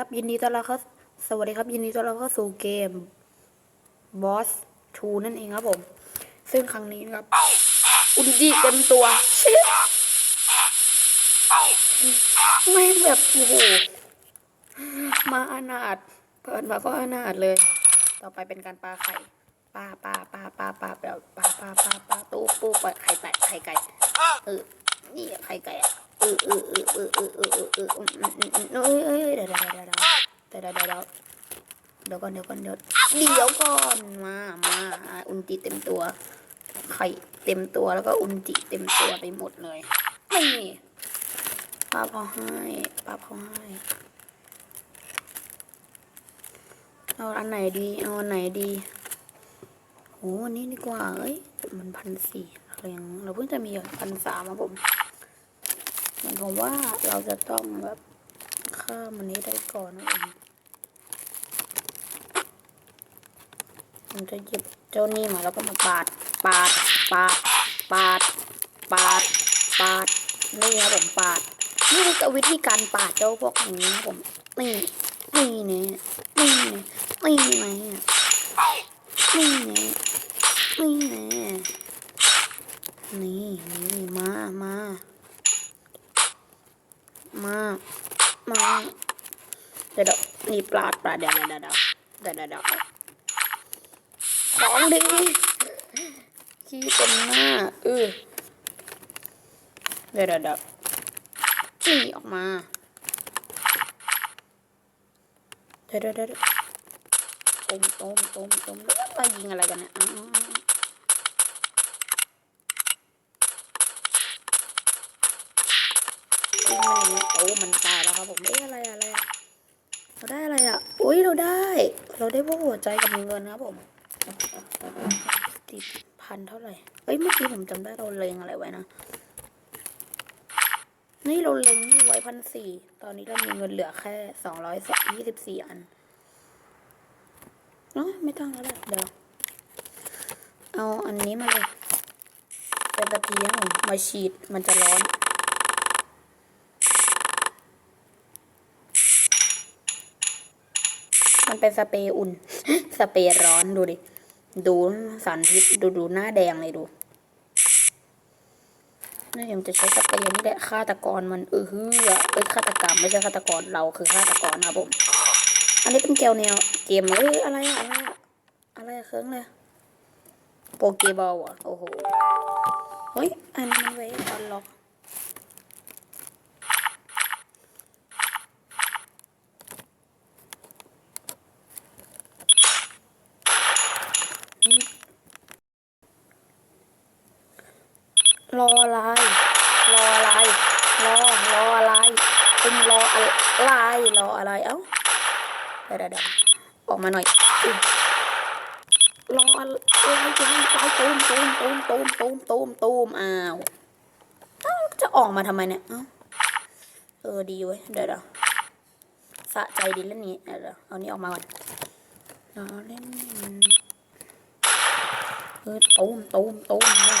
ครับยินดีต้อนรับเข้าสวัสดีครับ ยินดีต้อนรับเข้าสู่เกมบอสทูนั่นเองครับผม ซึ่งครั้งนี้นะครับ อุนจีเต็มตัวไม่แบบโอ้โหมาอนาดเพิ่นมาก็อนาดเลย ต่อไปเป็นการปลาไข่ปลาปลาปลาปลาปลาแบบปลาปลาปลาปลาตู้ปูปลาไข่ไก่ไข่ไก่เออนี่ไข่ไก่อะ เดี๋ยวเดี๋ยวเดี๋ยวเดี๋ยวเดี๋ยวเดี๋ยวก่อนเดี๋ยวก่อนเดี๋ยวก่อนมามาอุนจิเต็มตัวไข่เต็มตัวแล้วก็อุนจิเต็มตัวไปหมดเลยนี่ป้าพอให้ป้าพอให้เอาอันไหนดีเอาอันไหนดีโหนี่ดีกว่าเอ้ยมันพันสี่เรายังเราเพิ่งจะมีพันสามมาผม หมันผมว่าเราจะต้องแบบข้ามมันนี้ได้ก่อนนะเองผมจะหยิบเจ้านี่มาแล้วก็มาปาด ปาด ปาด ปาด ปาด ปาด นี่ครับผมปาด นี่คือวิธีการปาดเจ้าพวกนี้ครับผม นี่ นี่เนี่ยนี่เนี่ยนี่เนี่ยนี่เนี่ยนี่เนี่ยนี่นี่มามา มากมาเดี๋ยวเดี๋ยวนี่ปลาปลาเดี๋ยวเดี๋ยวเดี๋ยวเดี๋ยวเดี๋ยวของดีขี้เต็มหน้าเออเดี๋ยวเดี๋ยวเดี๋ยวนี่ออกมาเดี๋ยวเดี๋ยวเดี๋ยวต้มต้มต้มต้มแล้วมายิงอะไรกันเนี่ยอ๋อ ยิงมันอย่างเงี้ยโอ้มันตายแล้วครับผมเอ๊ะอะไรอะอะไรอะเราได้อะไรอะอุ้ยเราได้ เราได้พวกหัวใจกับเงินนะครับผมติดพันเท่าไหร่เอ้ยเมื่อกี้ผมจำได้เราเลงอะไรไว้นะนี่เราเลงนี่ไว้พันสี่ตอนนี้เรามีเงินเหลือแค่สองร้อยยี่สิบสี่อันเนาะไม่ต้องแล้วแหละเดี๋ยวเอาอันนี้มาเลยเป็นตะเกียงผมมาฉีดมันจะร้อน มันเป็นสเปรย์อุ่น สเปรย์ร้อนดูดิ ดูสารพิษดูดูหน้าแดงเลยดูนี่ยังจะใช้สเปรย์นี่แหละฆาตกรมันเออฮือเอ้ยฆาตกรรมไม่ใช่ฆาตกรเราคือฆาตกรนะครับผม อันนี้เป็นเกลแนวเกมเอ้ยอะไรอะอะไรอะอะไรอะเครื่องเลยโปเกบอลอะโอ้โหเฮ้ยอันนี้มันไว้ตอนล็อก รออะไร รออะไร รอ รออะไรเป็นรออะไร รออะไร เอ้าเดี๋ยวเดี๋ยวออกมาหน่อย รออะไรยังไปตูมตูมตูมตูมตูมตูมตูมอ้าวจะออกมาทำไมเนี่ย เอ้า เออดีเว้ย เดี๋ยวเดี๋ยวสะใจดีเล่นนี้ เดี๋ยวเดี๋ยวเอานี้ออกมาก่อนรอเล่นมันเออตูมตูมตูมเลย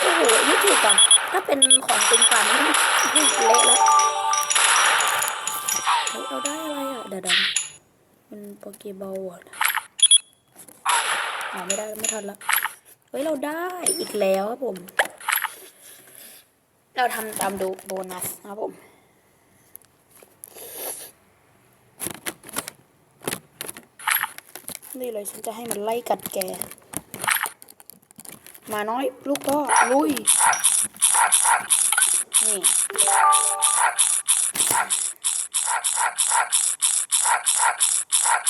โอ้โหนี่ถูกอะถ้าเป็นของจริงป่านนี้นี่เละแล้วเฮ้ยเอาได้อะไรอะเดี๋ยวๆมันโปเกบอลอะอ๋อไม่ได้ไม่ทันละเฮ้ยเราได้อีกแล้วครับผม เราทำตามดูโบนัสนะครับผมนี่เลยฉันจะให้มันไล่กัดแก มาน้อยลูกพ่อลุย นี่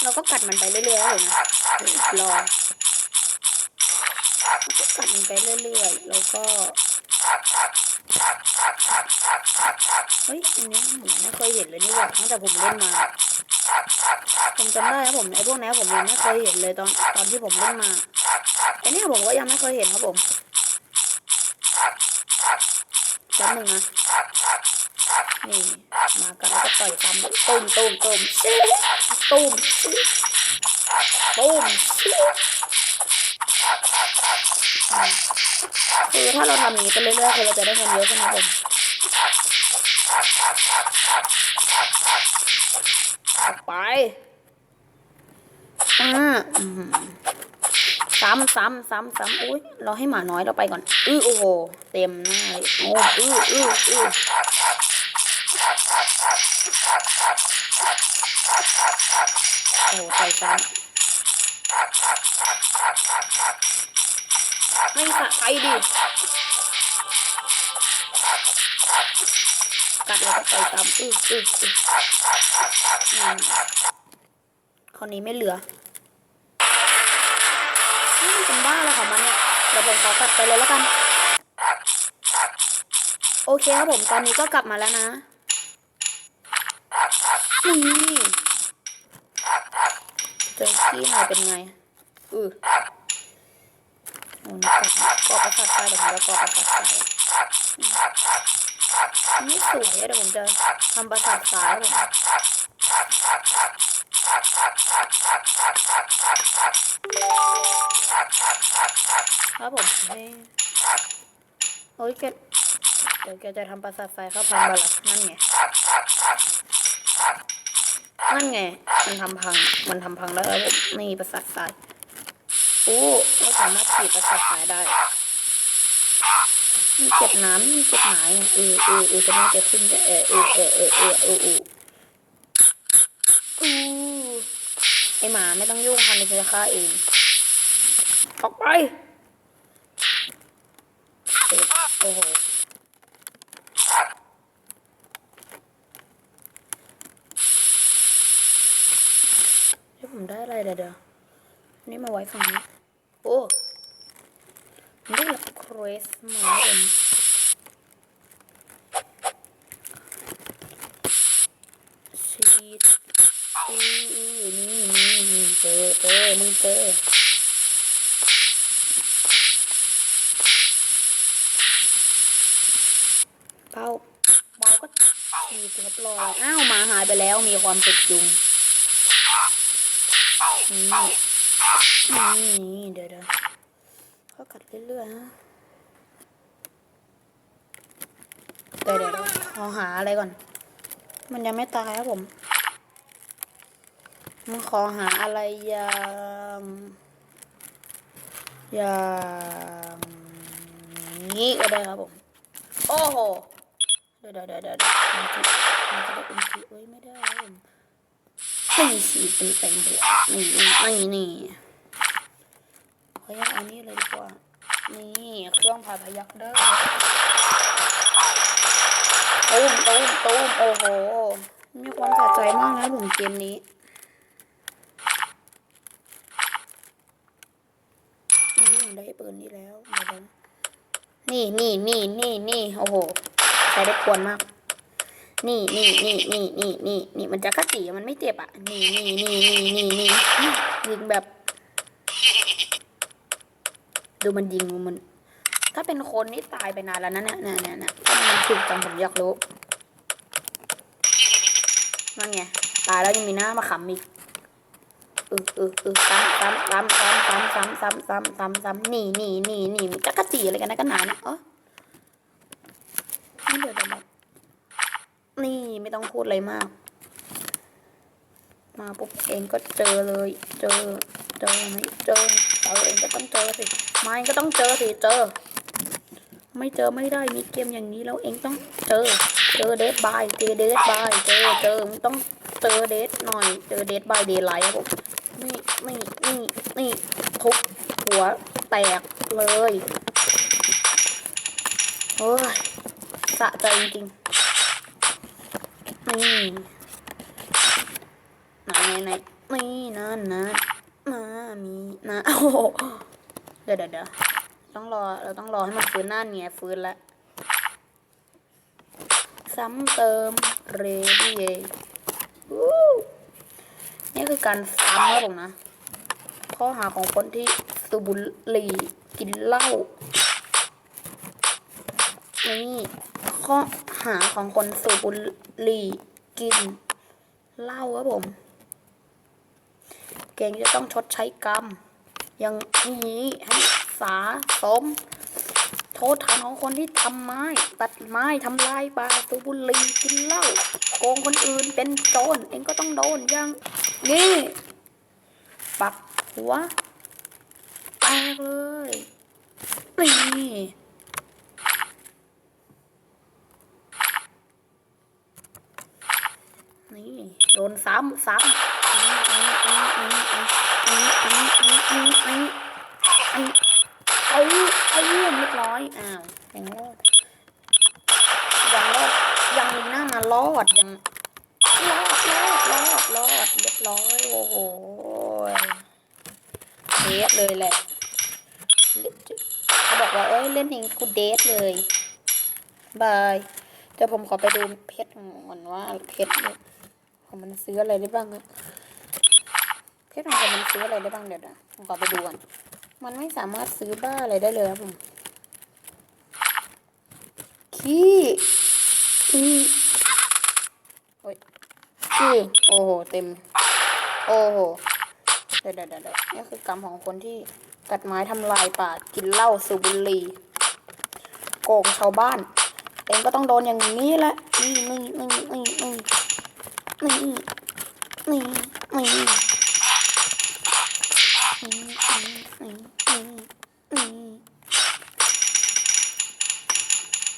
เราก็กัดมันไปเรื่อยๆเลยนะรอก็กัดมันไปเรื่อยๆ แล้วก็ เฮ้ย อันนี้เหมือนไม่เคยเห็นเลยนี่หว่าตั้งแต่ผมเล่นมา ผมจำได้ครับผมไอ้พวกนี้ผมยังไม่เคยเห็นเลยตอนตอนที่ผมเล่นมาไอ้นี่ผมก็ยังไม่เคยเห็นครับผมแป๊บหนึ่งนะนี่มากันแล้วก็ต่อยซ้ำตุ้มตุ้มตุ้มชิตุ้มชิตุ้มชิอืมคือถ้าเราทำอย่างนี้ไปเรื่อยๆคือเราจะได้เงินเยอะใช่ไหมผม ออกไปอ่าอืซ้ำซ้ำซ้ำซ้ำอุ้ยเราให้หมาน้อยเราไปก่อนอื้อโอ้โหเต็มหน้าเลยโอ้อื้ออื้ออื้อโอ้ใส่ซ้ำไม่สะใจดิ กัดแล้วก็ใส่ซ้ำอื้ออื้ออื้ออืมคนนี้ไม่เหลือนี่เป็นบ้าอะไรของมันเนี่ยเดี๋ยวผมขอกลับไปเลยแล้วกัน โอเคครับผมตอนนี้ก็กลับมาแล้วนะนี่เจอขี้หน่อยเป็นไง อือโอ้นี่กลับกอประสาทไฟเดี๋ยวผมจะกอดประสาทไฟอืม นี่สวยเดี๋ยวผมจะทำประสาทไฟให้ผมครับผมให้โอ้ยแกเดี๋ยวแกจะทำประสาทไฟเข้าพังบาลักนั่นไงนั่นไง มันทำพัง มันทำพังแล้วครับผมนี่ประสาททรายโอ้ไม่สามารถฉีดประสาททรายได้ มีเก็บน้ำมีเก็บหมายเออเออเออจะไม่จะขึ้นจะเออเออเออเออเออเออเออไอหมาไม่ต้องยุ่งค่ะในจะฆ่าเองออกไปเอ็ดโอ้โหเดี๋ยวผมได้อะไรเดี๋ยวเด้อนี่มาไว้ฝั่งนี้โอ้ผมได้ รับครสมาเองชีดอืออือนี่นี่นี่เจอเจอมึงเจอเป้าเมาก็ฉีดเรียบรอยอ้าวมาหายไปแล้วมีความสุขจุงนี่นี่นี่เดี๋ยวเดี๋ยวเขากัดเรื่อยๆฮะ เดี๋ยวเดี๋ยวเอาหาอะไรก่อน มันยังไม่ตายครับผม มันขอหาอะไรอย่างอย่างนี้ก็ได้ครับผม โอ้โห เดี๋ยวเดี๋ยวเดี๋ยวเดี๋ยวมันจะมันจะได้เป็นสีเอ้ยไม่ได้ครับผมไม่สีเป็นเต็มนี่นี่นี่นี่ขออนุญาอานี่เลยดีกว่า นี่เครื่องผ่าพยักเด้อ ตูมตูมตูมโอ้โห มีความสะใจมากนะผมเกมนี้ นี่ผมได้ปืนนี้แล้วเดี๋ยวนี่นี่นี่นี่นี่โอ้โหใช้ได้ควรมาก นี่นี่นี่นี่นี่นี่นี่มันจะกระจีมันไม่เจ็บอะ นี่นี่นี่นี่นี่นี่ยิงแบบ ดูมันยิงมัน ถ้าเป็นคนนี่ตายไปนานแล้วนะเนี่ยเนี่ยเนี่ยเนี่ยถ้ามันถูกจังผมอยากรู้นั่นไงตายแล้วยังมีหน้ามาขำอีกเออเออเออซ้ำซ้ำซ้ำซ้ำซ้ำซ้ำซ้ำซ้ำซ้ำซ้ำนี่นี่นี่นี่มันจะกรจีอะไรกันนะกันหนาเนี่ยเออนี่เดี๋ยวเดี๋ยวเดี๋ยวนี่ไม่ต้องพูดอะไรมาก มาปุ๊บเองก็เจอเลย เจอ เจอไหมเจอเจอเองก็ต้องเจอสิไม่ก็ต้องเจอสิเจอ ไม่เจอไม่ได้มีเกมอย่างนี้แล้วเองต้องเจอ เจอเดทบายเจอเดทบายเจอเจอมึงต้องเจอเดทหน่อย เจอเดทบายเดย์ไลท์ครับผมนี่นี่นี่นี่ทุบหัวแตกเลยโอ้ยสะใจจริงๆนี่ไหนไหนไหนนี่นะนะนะมีนะโอ้โหเดะเดี๋ยวเดี๋ยว ต้องรอ เราต้องรอให้มันฟื้นหน้าเนี่ยฟื้นแล้วซ้ำเติม เรดี้วู้คือการซ้ำครับผมนะ ข้อหาของคนที่สูบบุหรี่กินเหล้า นี่ข้อหาของคนสูบบุหรี่กินเหล้าครับผม เก่งจะต้องชดใช้กรรม อย่างนี้ให้ สาสม โทษฐานของคนที่ทำไม้ ตัดไม้ทำลายป่าสูบบุหรี่กินเหล้าโกงคนอื่นเป็นโจรเองก็ต้องโดนอย่างนี่ปักหัวแตกเลยนี่นี่โดนซ้ำซ้ำนี่นี่นี่นี่นี่นี่นี่นี่นี่ เอาเอาเรียบร้อย อ้าว ยังรอด ยังรอด ยังมีหน้ามารอด ยังรอดรอดรอดรอดเรียบร้อย โอ้โหเดทเลยแหละเขาบอกว่า เอ้ย เล่นเองกูเดทเลย บายเดี๋ยวผมขอไปดูเพชรก่อนว่าเพชรเนี่ยของมันซื้ออะไรได้บ้างอะเพชรของมมันซื้ออะไรได้บ้างเดี๋ยวนะผมขอไปดูก่อน มันไม่สามารถซื้อบ้าอะไรได้เลยครับผม ขี้อือโอ้ยขี้โอ้โห เต็ม โอ้โห เดี๋ยวเดี๋ยวเดี๋ยวนี่คือกรรมของคนที่ตัดไม้ทำลายป่า กินเหล้าสูบบุหรี่โกงชาวบ้าน เองก็ต้องโดนอย่างนี้แหละ นี่นี่นี่นี่นี่นี่นี่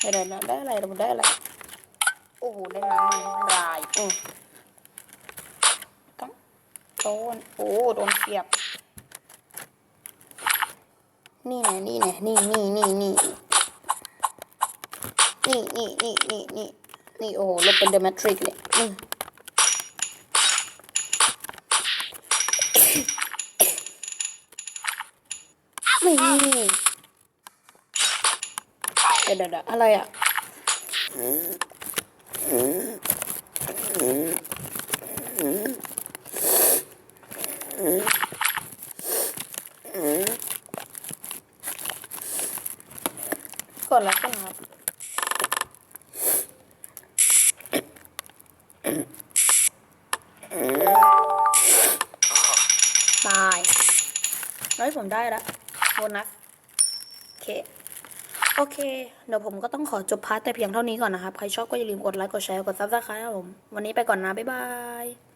เดี๋ยวเดี๋ยวเดี๋ยวได้อะไรเราได้อะไรโอ้โหได้น้ำมันลายอือต้องโดนโอ้โดนเสียบ นี่ไงนี่ไงนี่นี่นี่นี่นี่นี่นี่นี่นี่นี่โอ้โหลบเป็นเดอะแมทริกเลยอืมนี่เดี๋ยวเดี๋ยวเดี๋ยวอะไรอะก่อนแล้วกันครับตายเฮ้ยผมได้แล้วโบนัสโอเค โอเค เดี๋ยวผมก็ต้องขอจบพาร์ทแต่เพียงเท่านี้ก่อนนะครับ ใครชอบก็อย่าลืมกดไลค์ กดแชร์ กดซับสไครต์ครับผม วันนี้ไปก่อนนะ บ๊ายบาย